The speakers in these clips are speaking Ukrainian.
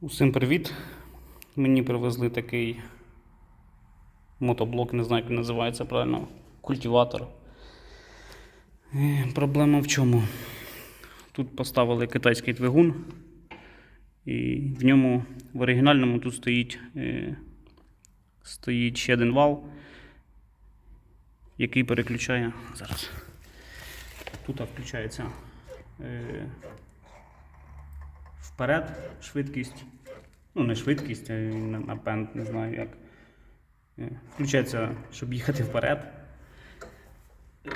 Усім привіт! Мені привезли такий мотоблок, не знаю, як він називається правильно, культиватор. Е, Проблема в чому? Тут поставили китайський двигун, і в ньому в оригінальному тут стоїть, е, стоїть ще один вал, який переключає зараз. Тут включається е, вперед швидкість. Ну, не швидкість, а на- напевно, не знаю як. Е, Включається, щоб їхати вперед. Е,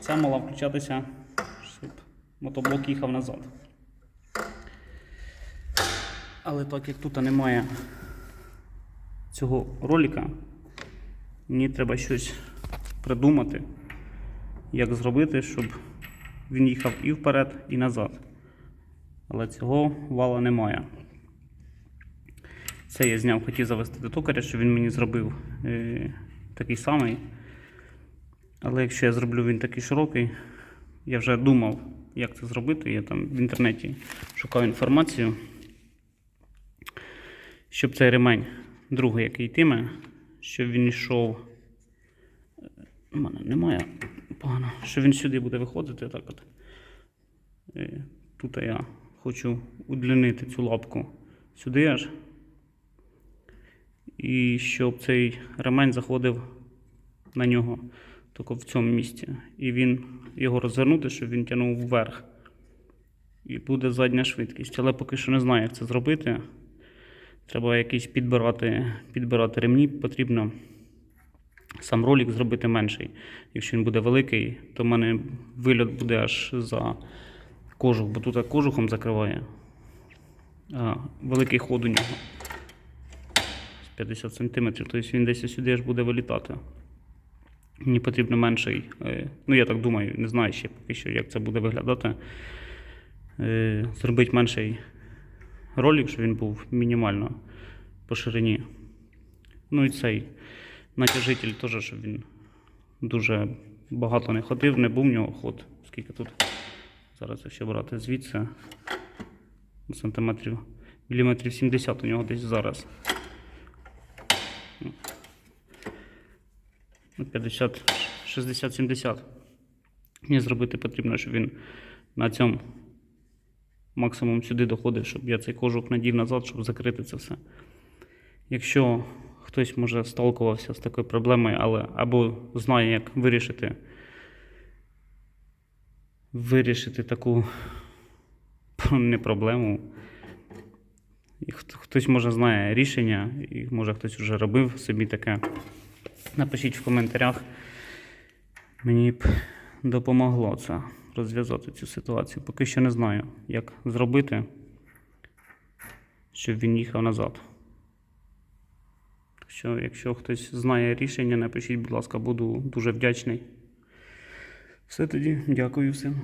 Ця мала включатися, щоб мотоблок їхав назад. Але так як тут немає цього ролика, мені треба щось придумати, як зробити, щоб він їхав і вперед, і назад. Але цього вала немає. Це я зняв, хотів завести до токаря, що він мені зробив е, такий самий. Але якщо я зроблю він такий широкий, я вже думав, як це зробити. Я там в інтернеті шукав інформацію, щоб цей ремень, другий, який йтиме, щоб він йшов. У мене немає погано, що він сюди буде виходити. Так от. Е, Тут я хочу удлінити цю лапку сюди аж. І щоб цей ремень заходив на нього тільки в цьому місці. І він його розвернути, щоб він тягнув вверх. І буде задня швидкість. Але поки що не знаю, як це зробити. Треба якийсь підбирати, підбирати ремні. Потрібно сам ролик зробити менший. Якщо він буде великий, то в мене вильот буде аж за кожух, бо тут кожухом закриває. А, великий ход у нього. З 50 см, тобто він десь сюди аж буде вилітати. Мені потрібно менший. е, Ну, я так думаю, не знаю ще поки що, як це буде виглядати. Е, Зробити менший ролик, щоб він був мінімально по ширині. Ну і цей натяжитель теж, щоб він дуже багато не ходив, не був в нього ход. Скільки тут? Зараз якщо брати звідси сантиметрів, міліметрів 70 у нього десь зараз. Ну, 50, 60, 70. Мені зробити потрібно, щоб він на цьому максимум сюди доходив, щоб я цей кожух надів назад, щоб закрити це все. Якщо хтось може сталкувався з такою проблемою, але або знає, як вирішити, вирішити таку не проблему. І хтось може знає рішення, і може хтось вже робив собі таке. Напишіть в коментарях. Мені б допомогло це розв'язати цю ситуацію. Поки що не знаю, як зробити, щоб він їхав назад. Що, якщо хтось знає рішення, напишіть, будь ласка, буду дуже вдячний. Все тоді, дякую всім.